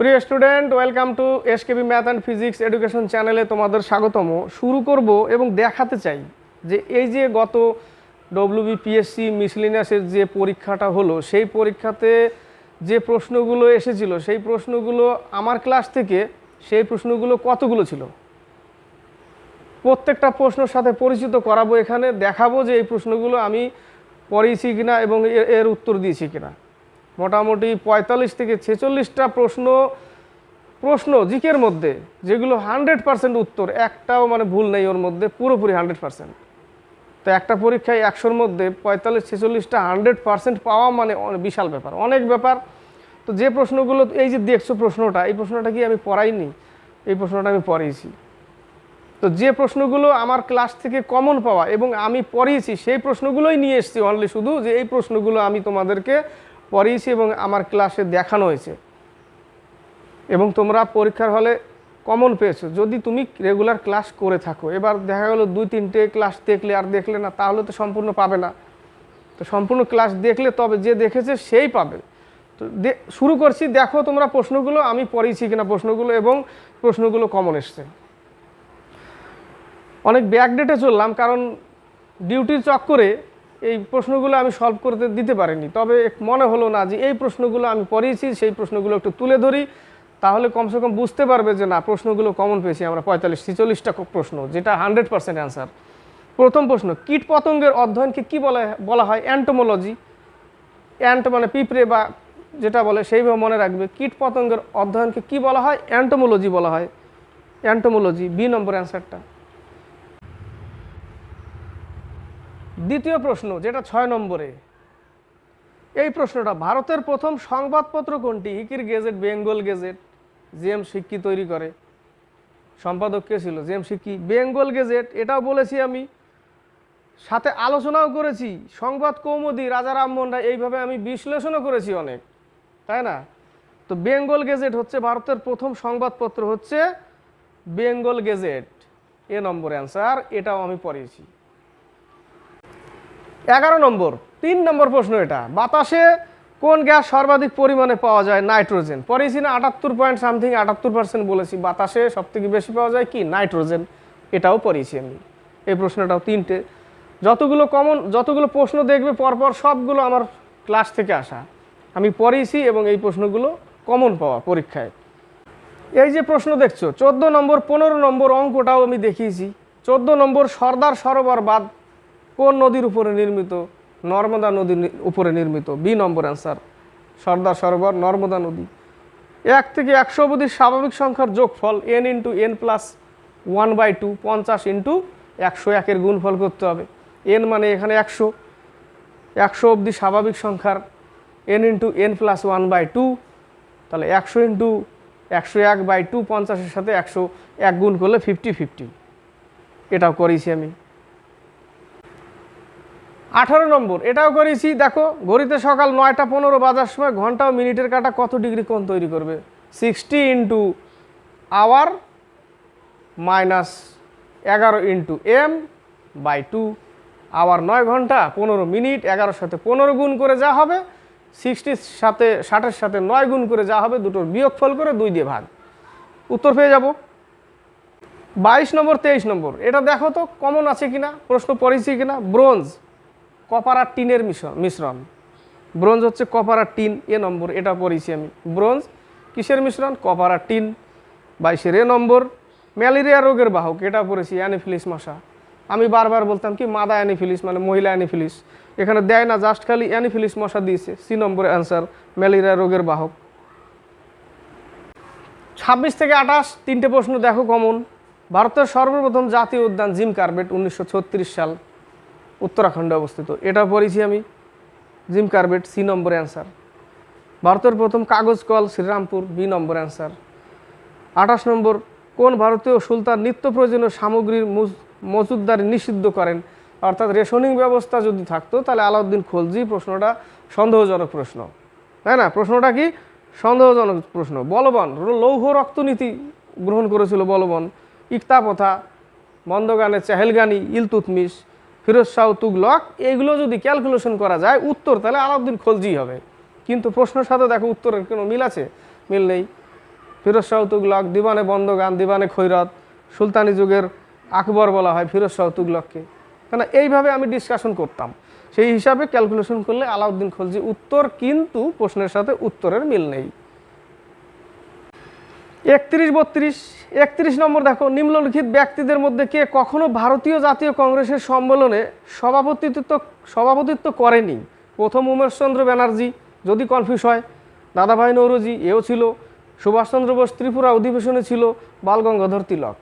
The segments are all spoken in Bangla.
প্রিয় student, welcome to SKB math and physics education চ্যানেলে তোমাদের স্বাগতম। শুরু করব এবং দেখাতে চাই যে এই যে গত ডব্লিউবিপিএসসি মিসলিনিয়াসের যে পরীক্ষাটা হলো, সেই পরীক্ষাতে যে প্রশ্নগুলো এসেছিল, সেই প্রশ্নগুলো আমার ক্লাস থেকে, সেই প্রশ্নগুলো কতগুলো ছিল? প্রত্যেকটা প্রশ্নের সাথে পরিচিত করাবো এখানে, দেখাবো যে এই প্রশ্নগুলো আমি পড়িয়েছি কিনা এবং এর উত্তর দিয়েছি কিনা। মোটামুটি পঁয়তাল্লিশ থেকে ছেচল্লিশটা প্রশ্ন প্রশ্ন জিকের মধ্যে, যেগুলো হান্ড্রেড পার্সেন্ট উত্তর, একটাও মানে ভুল নেই ওর মধ্যে, পুরোপুরি হান্ড্রেড পার্সেন্ট। তো একটা পরীক্ষায় একশোর মধ্যে পঁয়তাল্লিশ, ছেচল্লিশটা হান্ড্রেড পার্সেন্ট পাওয়া মানে বিশাল ব্যাপার, অনেক ব্যাপার। তো যে প্রশ্নগুলো, এই যে দেখছ প্রশ্নটা, এই প্রশ্নটা কি আমি পড়াইনি? এই প্রশ্নটা আমি পড়িয়েছি। তো যে প্রশ্নগুলো আমার ক্লাস থেকে কমন পাওয়া এবং আমি পড়িয়েছি, সেই প্রশ্নগুলোই নিয়ে এসেছি অনলি শুধু যে এই প্রশ্নগুলো আমি তোমাদেরকে পড়িয়েছি এবং আমার ক্লাসে দেখানো হয়েছে। এবং তোমরা পরীক্ষার হলে কমন পেয়েছ। যদি তুমি রেগুলার ক্লাস করে থাকো, এবার দেখা গেলো দুই, তিনটে ক্লাস দেখলে আর দেখলে না, তাহলে তো সম্পূর্ণ পাবে না। তো সম্পূর্ণ ক্লাস দেখলে তবে যে দেখেছে সেই পাবে। তো শুরু করছি, দেখো তোমরা প্রশ্নগুলো, আমি পড়িয়েছি কিনা প্রশ্নগুলো এবং প্রশ্নগুলো কমন এসছে। অনেক ব্যাকডেটে চললাম, কারণ ডিউটির চক্করে এই প্রশ্নগুলো আমি সলভ করতে দিতে পারিনি। তবে মনে হলো না যে এই প্রশ্নগুলো আমি পড়িয়েছি, সেই প্রশ্নগুলো একটু তুলে ধরি। তাহলে কমসে কম বুঝতে পারবে যে না, প্রশ্নগুলো কমন পেয়েছি আমরা পঁয়তাল্লিশ, ছেচল্লিশটা প্রশ্ন, যেটা হান্ড্রেড পার্সেন্ট অ্যান্সার প্রথম প্রশ্ন, কীট পতঙ্গের অধ্যয়নকে কি বলা বলা হয় অ্যান্টোমোলজি অ্যান্ট মানে পিঁপড়ে বা যেটা বলে সেইভাবে মনে রাখবে। কীট পতঙ্গের অধ্যয়নকে কি বলা হয়? অ্যান্টোমোলজি বলা হয়। অ্যান্টোমোলজি বি নম্বর অ্যান্সারটা দ্বিতীয় প্রশ্ন, যেটা ছয় নম্বরে। এই প্রশ্নটা, ভারতের প্রথম সংবাদপত্র কোনটি? হিকির গেজেট, বেঙ্গল গেজেট জেম সিক্কি তৈরি করে। সম্পাদক কে ছিল? জেম সিক্কি। বেঙ্গল গেজেট, এটাও বলেছি আমি। সাথে আলোচনাও করেছি। সংবাদ কৌমুদি, রাজা রামমোহন রায় এইভাবে আমি বিশ্লেষণও করেছি অনেক। তাই না? তো বেঙ্গল গেজেট হচ্ছে ভারতের প্রথম সংবাদপত্র হচ্ছে Bengal Gazette. A number answer, এটাও আমি পড়িয়েছি। এগারো নম্বর, তিন নম্বর প্রশ্ন এটা। বাতাসে কোন গ্যাস সর্বাধিক পরিমাণে পাওয়া যায়? নাইট্রোজেন। পড়েছি না আটাত্তর পয়েন্ট সামথিং আটাত্তর পার্সেন্ট বলেছি। বাতাসে সব থেকে বেশি পাওয়া যায় কি? নাইট্রোজেন। এটাও পড়িয়েছি আমি। এই প্রশ্নটাও তিনটে। যতগুলো কমন যতগুলো প্রশ্ন দেখবে, পরপর সবগুলো আমার ক্লাস থেকে আসা। আমি পড়িয়েছি এবং এই প্রশ্নগুলো কমন পাওয়া পরীক্ষায়। এই যে প্রশ্ন দেখছ, চোদ্দ নম্বর, পনেরো নম্বর অঙ্কটাও আমি দেখিয়েছি। চোদ্দ নম্বর সর্দার সরোবর বাঁধ কোন নদীর উপরে নির্মিত? নর্মদা নদীর উপরে নির্মিত। B number answer Sardar Sarovar, Narmada নদী। এক থেকে একশো অবধি স্বাভাবিক সংখ্যার যোগফল N into N plus one by two পঞ্চাশ ইন্টু একশো একের গুণফল করতে হবে। এন মানে এখানে একশো। একশো অবধি স্বাভাবিক সংখ্যার N into N plus one by two তাহলে একশো ইন্টু একশো এক বাই টু পঞ্চাশের সাথে একশো এক গুণ করলে ফিফটি ফিফটি এটাও করেছি আমি। আঠারো নম্বর, এটাও করেছি। দেখো, ঘড়িতে সকাল নয়টা পনেরো বাজার সময় ঘণ্টা ও মিনিটের কাটা কত ডিগ্রি কোণ তৈরি করবে? সিক্সটি ইন্টু আওয়ার মাইনাস এগারো into M by two. Hour নয় ঘণ্টা পনেরো মিনিট, এগারোর সাথে পনেরো গুণ করে যা হবে, সিক্সটির সাথে, ষাটের সাথে নয় গুণ করে যা হবে, দুটোর বিয়োগফল করে দুই দিয়ে ভাগ। উত্তর পেয়ে যাব। বাইশ নম্বর, তেইশ নম্বর, এটা দেখো তো, কমন আছে কিনা? প্রশ্ন পড়েছি কিনা? ব্রোঞ্জ। কপার আর টিনের মিশ্রণ। ব্রোঞ্জ হচ্ছে কপার আর টিন, এ নম্বর, এটা পড়েছি আমি। ব্রোঞ্জ, কিসের মিশ্রণ? কপার আর টিন, বাইশের এ নম্বর। ম্যালেরিয়া রোগের বাহক, এটা পড়েছি অ্যানিফিলিস মশা। আমি বারবার বলতাম কি, মাদা অ্যানিফিলিস মানে মহিলা অ্যানিফিলিস। এখানে দেয় না, জাস্ট খালি অ্যানিফিলিস মশা দিয়েছে। সি নম্বর অ্যান্সার, ম্যালেরিয়া রোগের বাহক। ছাব্বিশ থেকে আঠাশ, তিনটে প্রশ্ন দেখো কমন। ভারতের সর্বপ্রথম জাতীয় উদ্যান জিম কার্বেট, উনিশশো ছত্রিশ সাল। উত্তরাখণ্ডে অবস্থিত। এটা পড়েছি আমি Jim Corbett, C number answer. ভারতের প্রথম কাগজ কল, শ্রীরামপুর, বি নম্বর অ্যান্সার। আঠাশ নম্বর, কোন ভারতীয় সুলতান নিত্য প্রয়োজনীয় সামগ্রীর মুজ- মজুদদারি নিষিদ্ধ করেন? অর্থাৎ রেশনিং ব্যবস্থা যদি থাকতো, তাহলে আলাউদ্দিন খলজি প্রশ্নটা সন্দেহজনক প্রশ্ন। তাই না? প্রশ্নটা কি? সন্দেহজনক প্রশ্ন। বলবন লৌহ রক্তনীতি গ্রহণ করেছিল বলবন। ইকতাপথা, মন্দগানে চেহেলগানি, ইলতুতমিশ। ফিরোজ শাহ, তুগলক এইগুলো যদি ক্যালকুলেশন করা যায়, উত্তর তাহলে আলাউদ্দিন খলজি হবে। কিন্তু প্রশ্নের সাথে দেখো উত্তরের কোনো মিল আছে? মিল নেই। ফিরোজ শাহ, তুগলক, দিবানে বন্দগান, দিবানে খৈরত, সুলতানি যুগের আকবর বলা হয় ফিরোজ শাহ, তুগলককে। কেন এইভাবে আমি ডিসকাশন করতাম। সেই হিসাবে ক্যালকুলেশন করলে আলাউদ্দিন খলজি উত্তর, কিন্তু প্রশ্নের সাথে উত্তরের মিল নেই। একত্রিশ বত্রিশ, একত্রিশ নম্বর দেখো, নিম্নলিখিত ব্যক্তিদের মধ্যে কে কখনো ভারতীয় জাতীয় কংগ্রেসের সম্মেলনে সভাপতিত্ব সভাপতিত্ব করেনি? প্রথম উমেশচন্দ্র ব্যানার্জি, যদি কনফিউজ হয়। দাদাভাই নৌরজি, এও ছিল। সুভাষচন্দ্র বোস ত্রিপুরা অধিবেশনে ছিল। বাল গঙ্গাধর তিলক।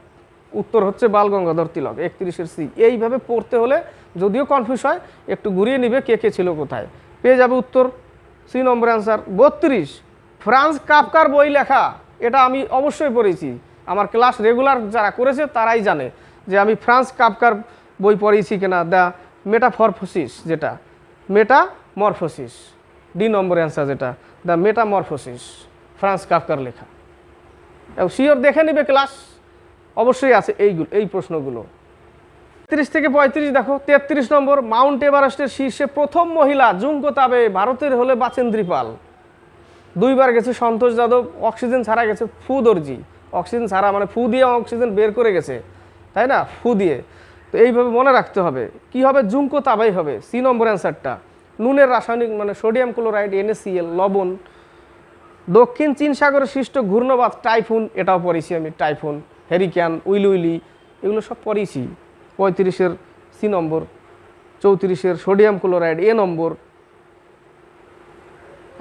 উত্তর হচ্ছে বাল গঙ্গাধর তিলক, একত্রিশের সি। এইভাবে পড়তে হলে যদিও কনফিউজ হয়, একটু ঘুরিয়ে নিবে কে কে ছিল কোথায়। পেয়ে যাবে উত্তর, সি নম্বর অ্যান্সার বত্রিশ। ফ্রান্স কাপকার বই লেখা। এটা আমি অবশ্যই পড়েছি। আমার ক্লাস রেগুলার যারা করেছে তারাই জানে যে আমি ফ্রান্স কাপকার বই পড়েছি কিনা, দ্য মেটাফরফোসিস যেটা meta Metamorphosis D number answer যেটা, দ্য মেটামরফোসিস, ফ্রান্স কাপকার লেখা। শিওর দেখে নেবে ক্লাস, অবশ্যই আছে এইগুলো, এই প্রশ্নগুলো। তিরিশ থেকে পঁয়ত্রিশ দেখো, তেত্রিশ নম্বর, মাউন্ট এভারেস্টের শীর্ষে প্রথম মহিলা জুঙ্কো তাবে ভারতের হলে বাচেন্দ্রী পাল। দুইবার গেছে সন্তোষ যাদব, অক্সিজেন ছাড়া গেছে ফু দর্জি। অক্সিজেন ছাড়া মানে ফু দিয়ে অক্সিজেন বের করে গেছে। তাই না? ফু দিয়ে। তো এইভাবে মনে রাখতে হবে। কি হবে? জুঙ্কো তাবাই হবে। সি নম্বর অ্যান্সারটা। নুনের রাসায়নিক মানে সোডিয়াম ক্লোরাইড, এনএসিএল, লবণ। দক্ষিণ চীন সাগরের সৃষ্ট ঘূর্ণবাদ টাইফুন, এটাও পড়েছি আমি, টাইফুন হেরিক্যান উইলি উইলি এগুলো সব পড়েছি পঁয়ত্রিশের সি নম্বর, চৌত্রিশের সোডিয়াম ক্লোরাইড, এ নম্বর।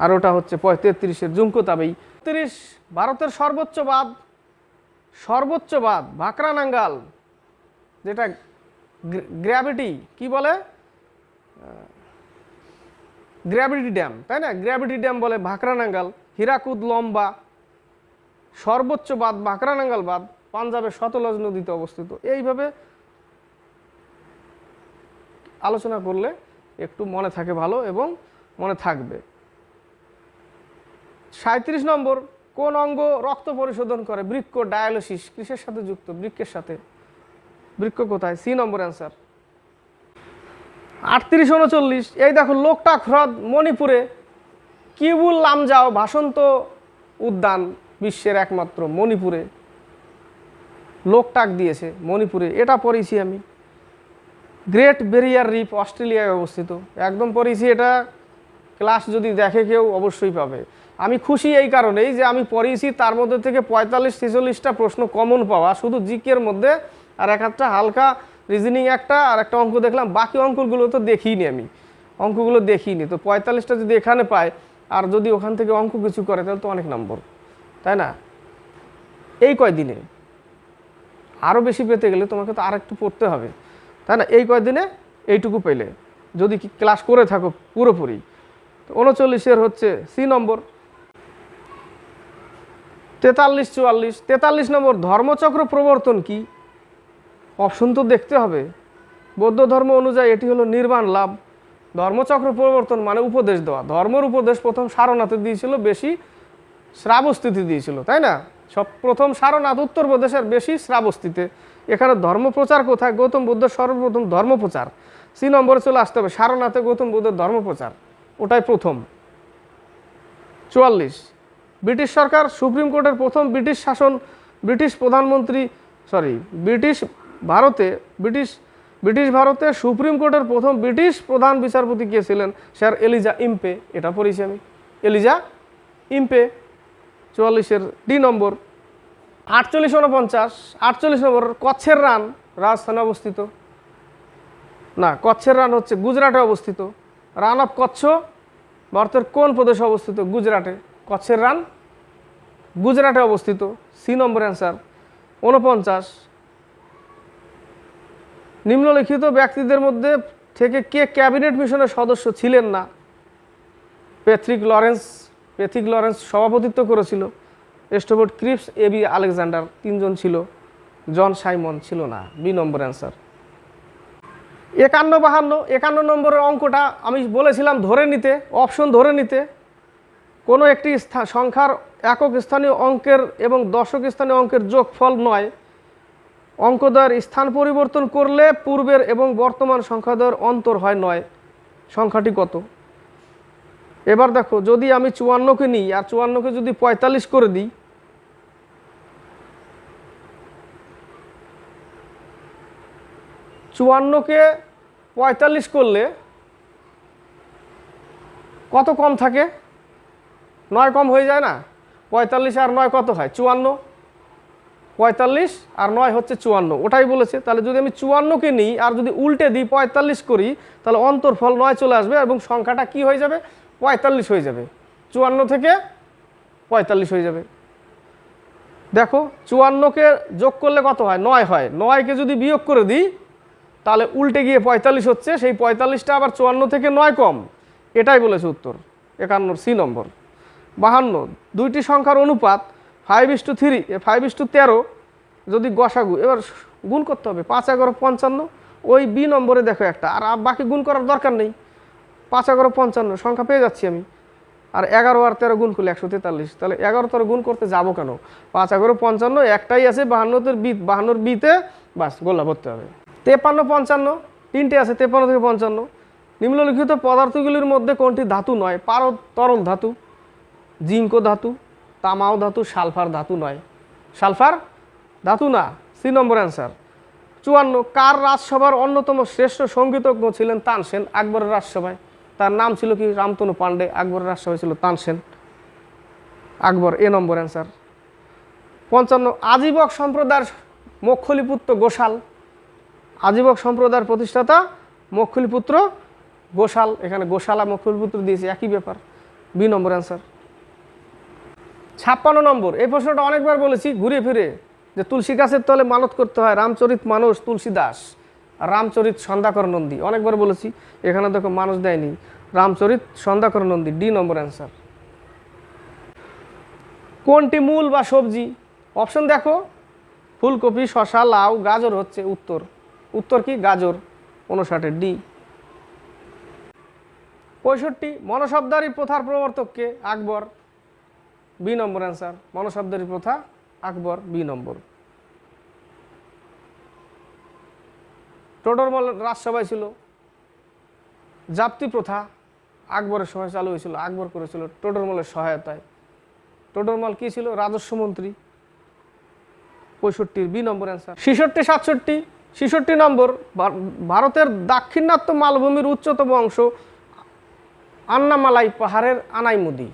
আর ওটা হচ্ছে তেত্রিশের জুমকো তাবেই তিরিশ ভারতের সর্বোচ্চ বাঁধ সর্বোচ্চ বাঁধ, ভাকরানাঙ্গাল, যেটা গ্র্যাভিটি, কি বলে? গ্র্যাভিটি ড্যাম, তাই না? গ্র্যাভিটি ড্যাম বলে ভাকরানাঙ্গাল, হীরাকুদ লম্বা, সর্বোচ্চ বাঁধ, ভাকরানাঙ্গাল বাঁধ, পাঞ্জাবের সতলজ নদীতে অবস্থিত। এইভাবে আলোচনা করলে একটু মনে থাকে ভালো এবং মনে থাকবে। সাঁত্রিশ নম্বর, কোন অঙ্গ রক্ত পরিশোধন করে? বৃক্ক, ডায়ালিসিস, কিসের সাথে যুক্ত? বৃক্ষের সাথে। বৃক্ষ কোথায়? C number answer. আটত্রিশ উনচল্লিশ, এই দেখো লোকটাক হ্রদ মণিপুরে কিবুল লামজাও ভাসন্ত উদ্যান বিশ্বের একমাত্র মণিপুরে। লোকটাক দিয়েছে মণিপুরে। এটা পড়েছি আমি। গ্রেট বেরিয়ার রিফ অস্ট্রেলিয়ায় অবস্থিত। একদম পড়েছি এটা। ক্লাস যদি দেখে কেউ, অবশ্যই পাবে। আমি খুশি এই কারণেই যে আমি পড়িয়েছি, তার মধ্যে থেকে পঁয়তাল্লিশ, ছেচল্লিশটা প্রশ্ন কমন পাওয়া। শুধু জিকের মধ্যে, আর এক একটা হালকা রিজনিং একটা, আর একটা অঙ্ক দেখলাম। বাকি অঙ্কগুলো তো দেখিনি আমি। অঙ্কগুলো দেখিনি। তো পঁয়তাল্লিশটা যদি এখানে পায়, আর যদি ওখান থেকে অঙ্ক কিছু করে, তাহলে তো অনেক নম্বর তাই না? এই কয়দিনে? আরও বেশি পেতে গেলে তোমাকে তো আর একটু পড়তে হবে। তাই না? এই কয়দিনে? এইটুকু পেলে। যদি ক্লাস করে থাকো পুরোপুরি। তো উনচল্লিশের হচ্ছে সি নম্বর তেতাল্লিশ, চুয়াল্লিশ। তেতাল্লিশ নম্বর, ধর্মচক্র প্রবর্তন কি? অপশন তো দেখতে হবে। বৌদ্ধ ধর্ম অনুযায়ী এটি হলো নির্বাণ লাভ। ধর্মচক্র প্রবর্তন মানে উপদেশ দেওয়া। ধর্মের উপদেশ প্রথম সারনাথে দিয়েছিল, বেশি শ্রাবস্তিতে দিয়েছিল, তাই না? সব প্রথম সারনাথ উত্তরপ্রদেশের বেশি শ্রাবস্তিতে। এখানে ধর্মপ্রচার কোথায়? গৌতম বুদ্ধের সর্বপ্রথম ধর্মপ্রচার সি নম্বরে চলে আসতে হবে, সারনাথে গৌতম বুদ্ধের ধর্মপ্রচার ওটাই প্রথম। চুয়াল্লিশ। ব্রিটিশ সরকার, সুপ্রিম কোর্টের প্রথম ব্রিটিশ শাসন, ব্রিটিশ প্রধানমন্ত্রী সরি ব্রিটিশ ভারতে, ব্রিটিশ ব্রিটিশ ভারতে সুপ্রিম কোর্টের প্রথম ব্রিটিশ প্রধান বিচারপতি কে ছিলেন? Sir Elijah Impey. এটা পড়েছি আমি। এলিজা ইম্পে, চুয়াল্লিশের ডি নম্বর, আটচল্লিশ উনপঞ্চাশ আটচল্লিশ নম্বর কচ্ছের রান রাজস্থানে অবস্থিত। না, কচ্ছের রান হচ্ছে গুজরাটে অবস্থিত। রান অফ কচ্ছ ভারতের কোন প্রদেশে অবস্থিত? গুজরাটে। কচ্ছের রান। গুজরাটে অবস্থিত, সি নম্বর অ্যান্সার উনপঞ্চাশ নিম্নলিখিত ব্যক্তিদের মধ্যে থেকে কে ক্যাবিনেট মিশনের সদস্য ছিলেন না? প্যাথ্রিক লরেন্স প্যাথিক লরেন্স সভাপতিত্ব করেছিল। Stafford Cripps, A V Alexander তিনজন ছিল। জন সাইমন ছিল না, বি নম্বর অ্যান্সার। একান্ন, বাহান্ন, একান্ন নম্বরের অঙ্কটা আমি বলেছিলাম ধরে নিতে, অপশন ধরে নিতে। কোনো একটি সংখ্যার একক স্থানীয় অঙ্কের এবং দশক স্থানীয় অঙ্কের যোগফল নয়। অঙ্কদ্বয়ের স্থান পরিবর্তন করলে পূর্বের এবং বর্তমান সংখ্যাদ্বয়ের অন্তর হয় নয়। সংখ্যাটি কত? এবার দেখো, যদি আমি চুয়ান্নকে নিই আর চুয়ান্নকে যদি পঁয়তাল্লিশ করে দিই, চুয়ান্নকে পঁয়তাল্লিশ করলে কত কম থাকে? নয় কম হয়ে যায় না? পঁয়তাল্লিশ আর নয় কত হয়? চুয়ান্ন। পঁয়তাল্লিশ আর নয় হচ্ছে চুয়ান্ন। ওটাই বলেছে। তাহলে যদি আমি চুয়ান্নকে নিই আর যদি উল্টে দিই পঁয়তাল্লিশ করি, তাহলে অন্তরফল নয় চলে আসবে এবং সংখ্যাটা কি হয়ে যাবে? পঁয়তাল্লিশ হয়ে যাবে। চুয়ান্ন থেকে পঁয়তাল্লিশ হয়ে যাবে। দেখো, চুয়ান্নকে যোগ করলে কত হয়? নয় হয়। নয়কে যদি বিয়োগ করে দিই, তাহলে উল্টে গিয়ে পঁয়তাল্লিশ হচ্ছে। সেই পঁয়তাল্লিশটা আবার চুয়ান্ন থেকে নয় কম। এটাই বলেছে উত্তর। একান্নর সি নম্বর। বাহান্ন, দুইটি সংখ্যার অনুপাত five is to three five is to তেরো, যদি গসাগু, এবার গুণ করতে হবে, পাঁচ এগারো পঞ্চান্ন, ওই বি নম্বরে দেখো একটা, আর বাকি গুণ করার দরকার নেই, পাঁচ এগারো পঞ্চান্ন, সংখ্যা পেয়ে যাচ্ছি আমি, আর এগারো আর তেরো গুণ করলে একশো তেতাল্লিশ, তাহলে এগারো তেরো গুণ করতে যাব কেন? পাঁচ এগারো পঞ্চান্ন, একটাই আছে বাহান্নতের বি বাহান্নর বিতে, বাস, গোল্লা ভরতে হবে। তেপান্ন পঞ্চান্ন, তিনটে আছে তেপান্ন থেকে পঞ্চান্ন, নিম্নলিখিত পদার্থগুলির মধ্যে কোনটি ধাতু নয়? পারদ তরল ধাতু। জিঙ্কো ধাতু, তামাও ধাতু, সালফার ধাতু নয়। সালফার ধাতু না, সি নম্বর অ্যান্সার। চুয়ান্ন, কার রাজসভার অন্যতম শ্রেষ্ঠ সঙ্গীতজ্ঞ ছিলেন তানসেন আকবরের রাজসভায়। তার নাম ছিল কি? রামতনু পাণ্ডে, আকবরের রাজসভায় ছিল তানসেন আকবর, এ নম্বর অ্যান্সার। পঞ্চান্ন, আজীবক সম্প্রদায়ের মক্ষলিপুত্র গোশাল। আজীবক সম্প্রদায়ের প্রতিষ্ঠাতা মক্ষলিপুত্র গোশাল। এখানে গোশালা মক্ষলিপুত্র দিয়েছে, একই ব্যাপার। B number answer. ছাপ্পান্ন নম্বর, এই প্রশ্নটা অনেকবার বলেছি, ঘুরে ফিরে, যে তুলসী গাছের তলে মানত করতে হয় রামচরিত মানুষ তুলসী দাস রামচরিত সন্ধ্যাকর নন্দী, অনেকবার বলেছি, এখানে দেখো মানুষ দেয়নি, Ramcharit Sandhyakar Nandi, D number answer কোনটি মূল বা সবজি? অপশন দেখো, ফুলকপি শশা লাউ, গাজর হচ্ছে উত্তর উত্তর কি? গাজর উনষাটের ডি। পঁয়ষট্টি মনশব্দারি প্রথার প্রবর্তককে আকবর। বি নম্বর অ্যান্সার মনশব্দারি প্রথা, আকবর বি নম্বর। টোডরমল রাজসভায় ছিল, জাপ্তি প্রথা, আকবরের সময় চালু হয়েছিল, আকবর করেছিল টোডরমলের সহায়তায়। টোডরমল কী ছিল? রাজস্ব মন্ত্রী। পঁয়ষট্টির বি নম্বর অ্যান্সার। ছেষট্টি, সাতষট্টি, ছেষট্টি নম্বর ভারতের দাক্ষিণাত্য মালভূমির উচ্চতম অংশ আন্নামালাই পাহাড়ের Anamudi.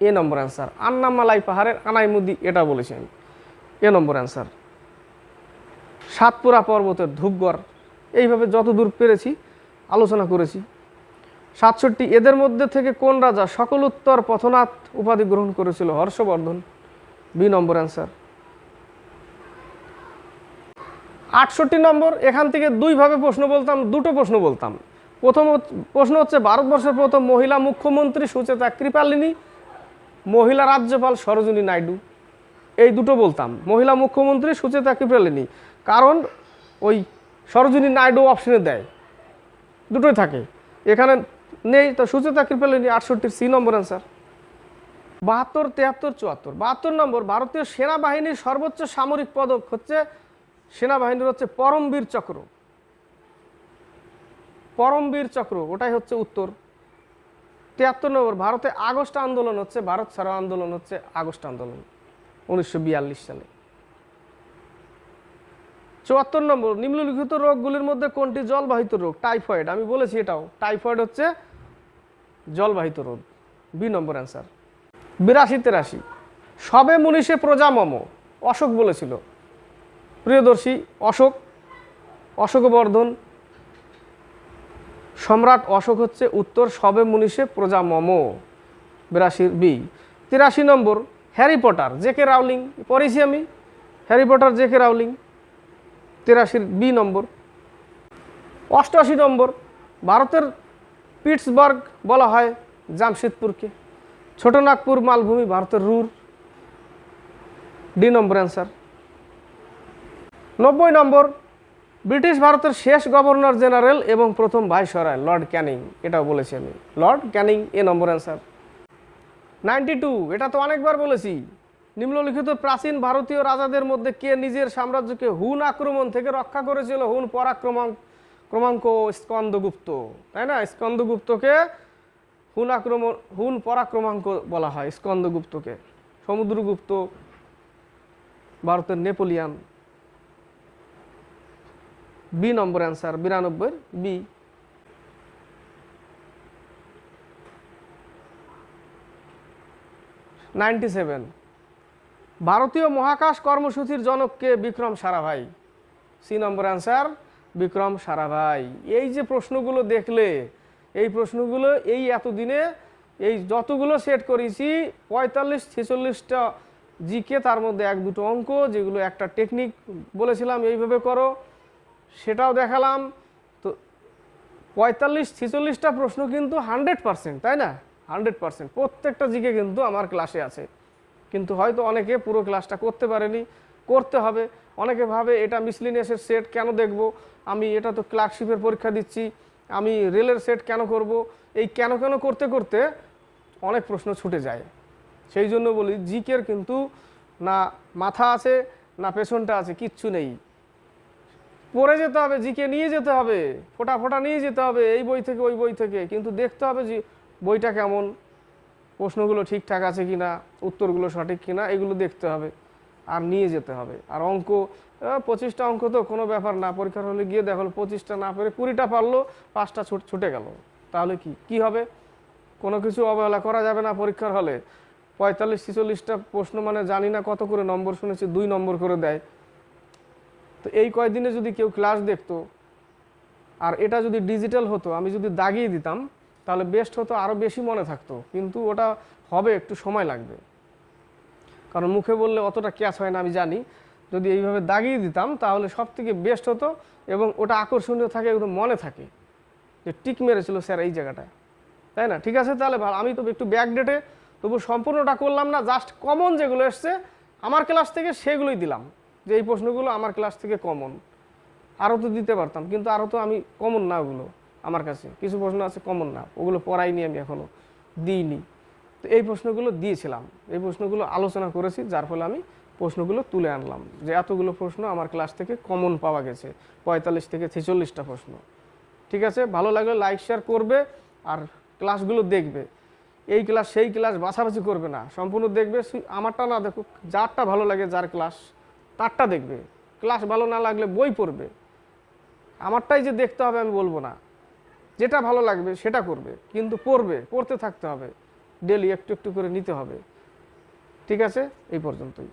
A number answer. Anamalai পাহাড়ের আনাইমুদি এটা বলেছেন এ নম্বর অ্যান্সার। সাতপুরা পর্বতের ধূপগড়, এইভাবে যতদূর পেরেছি, আলোচনা করেছি। সাতষট্টি, এদের মধ্যে থেকে কোন রাজা সকল উত্তর পথনাথ উপাধি গ্রহণ করেছিল? হর্ষবর্ধন। B number answer. আটষট্টি নম্বর, এখান থেকে দুইভাবে প্রশ্ন বলতাম, দুটো প্রশ্ন বলতাম। প্রথম প্রশ্ন হচ্ছে, ভারতবর্ষের প্রথম মহিলা মুখ্যমন্ত্রী সুচেতা কৃপালিনী মহিলা রাজ্যপাল সরোজিনী নাইডু। এই দুটো বলতাম। মহিলা মুখ্যমন্ত্রী সুচেতা কৃপালিনী কারণ ওই সরোজিনী নাইডু অপশনে দেয়। দুটোই থাকে। এখানে নেই তো সুচেতা কৃপালিনী আটষট্টির সি নম্বর অ্যান্সার বাহাত্তর, তেহাত্তর, চুয়াত্তর। বাহাত্তর নম্বর, ভারতীয় সেনাবাহিনীর সর্বোচ্চ সামরিক পদক হচ্ছে সেনাবাহিনীর হচ্ছে পরমবীর চক্র। পরমবীর চক্র, ওটাই হচ্ছে উত্তর। তিয়াত্তর নম্বর, ভারতে আগস্ট আন্দোলন হচ্ছে, ভারত ছাড়ো আন্দোলন হচ্ছে আগস্ট আন্দোলন, উনিশশো বিয়াল্লিশ সালে। চুয়াত্তর নম্বর, নিম্নলিখিত রোগগুলির মধ্যে কোনটি জলবাহিত রোগ? টাইফয়েড, আমি বলেছি এটাও। টাইফয়েড হচ্ছে জলবাহিত রোগ। B number answer. বিরাশি তেরাশি সবে মুনিষে প্রজামম অশোক বলেছিল। প্রিয়দর্শী অশোক। অশোকবর্ধন সম্রাট অশোক হচ্ছে উত্তর সবে মুনিষে প্রজামম বিরাশির বি। তিরাশি number, Harry Potter, J K Rowling, পড়েছি আমি। Harry Potter, J K Rowling, তিরাশির B number. অষ্টআশি নম্বর, ভারতের পিটসবার্গ বলা হয় জামশেদপুরকে। ছোটনাগপুর মালভূমি, ভারতের রুর। D number answer. নব্বই নম্বর ব্রিটিশ ভারতের শেষ গভর্নর জেনারেল এবং প্রথম ভাইসরয়, লর্ড ক্যানিং। এটাও বলেছি আমি। Lord Canning, A number answer. Ninety two, এটা তো অনেকবার বলেছি। নিম্নলিখিত প্রাচীন ভারতীয় রাজাদের মধ্যে কে নিজের সাম্রাজ্যকে হুন আক্রমণ থেকে রক্ষা করেছিল? হুন পরাক্রমাঙ্ক, ক্রমাঙ্ক স্কন্দগুপ্ত। তাই না? স্কন্দগুপ্তকে হুন আক্রমণ, হুন পরাক্রমাঙ্ক বলা হয়, স্কন্দগুপ্তকে। সমুদ্রগুপ্ত, ভারতের নেপোলিয়ান। বি নম্বর অ্যান্সার বিরানব্বই বি নাইনটি সেভেন ভারতীয় মহাকাশ কর্মসূচির জনককে Vikram Sarabhai. C number answer Vikram Sarabhai. এই যে প্রশ্নগুলো দেখলে, এই প্রশ্নগুলো এই এতদিনে এই যতগুলো সেট করেছি, পঁয়তাল্লিশ, ছেচল্লিশটা জিকে তার মধ্যে এক দুটো অঙ্ক, যেগুলো একটা টেকনিক বলেছিলাম, এইভাবে করো। সেটাও দেখালাম। তো পঁয়তাল্লিশ, ছেচল্লিশটা প্রশ্ন কিন্তু হান্ড্রেড পার্সেন্ট, তাই না? Hundred percent. প্রত্যেকটা জিকে কিন্তু আমার ক্লাসে আছে। কিন্তু হয়তো অনেকে পুরো ক্লাসটা করতে পারেনি, করতে হবে। অনেকে ভাবে এটা মিসলিনিয়াসের সেট কেন দেখব? আমি এটা তো ক্লার্কশিপের পরীক্ষা দিচ্ছি, আমি রেলের সেট কেন করব? এই কেন কেন করতে করতে অনেক প্রশ্ন ছুটে যায়। সেই জন্য বলি, জিকের কিন্তু না মাথা আছে, না পেছনটা আছে, কিচ্ছু নেই। পড়ে যেতে হবে, জিকে নিয়ে যেতে হবে, ফোটা ফোটা নিয়ে যেতে হবে, এই বই থেকে ওই বই থেকে। কিন্তু দেখতে হবে যে বইটা কেমন, প্রশ্নগুলো ঠিকঠাক আছে কি না, উত্তরগুলো সঠিক কি না, এগুলো দেখতে হবে আর নিয়ে যেতে হবে। আর অঙ্ক পঁচিশটা অঙ্ক তো কোনো ব্যাপার না, পরীক্ষার হলে গিয়ে দেখো পঁচিশটা না পেরে কুড়িটা পারল, পাঁচটা ছুট, ছুটে গেল। তাহলে কি কি হবে? কোনো কিছু অবহেলা করা যাবে না পরীক্ষার হলে। পঁয়তাল্লিশ ছিচল্লিশটা প্রশ্ন মানে জানি না কত করে নম্বর শুনেছি, দুই নম্বর করে দেয়। তো এই কয়দিনে যদি কেউ ক্লাস দেখতো, আর এটা যদি ডিজিটাল হতো, আমি যদি দাগিয়ে দিতাম, তাহলে বেস্ট হতো আরও বেশি মনে থাকতো। কিন্তু ওটা হবে, একটু সময় লাগবে। কারণ মুখে বললে অতটা ক্যাচ হয় না, আমি জানি। যদি এইভাবে দাগিয়ে দিতাম, তাহলে সব থেকে বেস্ট হতো, এবং ওটা আকর্ষণীয় থাকে, একদম মনে থাকে। যে টিক মেরেছিল স্যার এই জায়গাটায়। তাই না? ঠিক আছে, তাহলে আমি তো একটু ব্যাক ডেটে তবু সম্পূর্ণটা করলাম না জাস্ট কমন যেগুলো এসছে, আমার ক্লাস থেকে সেগুলোই দিলাম। যে এই প্রশ্নগুলো আমার ক্লাস থেকে কমন আরও তো দিতে পারতাম, কিন্তু আরও তো আমি কমন না ওগুলো আমার কাছে। কিছু প্রশ্ন আছে কমন না, ওগুলো পড়াইনি আমি এখনও দিইনি। তো এই প্রশ্নগুলো দিয়েছিলাম, এই প্রশ্নগুলো আলোচনা করেছি, যার ফলে আমি প্রশ্নগুলো তুলে আনলাম। যে এতগুলো প্রশ্ন আমার ক্লাস থেকে কমন পাওয়া গেছে, পঁয়তাল্লিশ থেকে ছেচল্লিশটা প্রশ্ন। ঠিক আছে? ভালো লাগলে লাইক শেয়ার করবে আর ক্লাসগুলো দেখবে। এই ক্লাস সেই ক্লাস বাছাবাছি করবে না, সম্পূর্ণ দেখবে আমারটা না দেখুক, যারটা ভালো লাগে, যার ক্লাস তারটা দেখবে। ক্লাস ভালো না লাগলে বই পড়বে। আমারটাই যে দেখতে হবে আমি বলব না। যেটা ভালো লাগবে সেটা করবে। কিন্তু পড়বে, পড়তে থাকতে হবে। ডেলি একটু একটু করে নিতে হবে। ঠিক আছে? এই পর্যন্তই।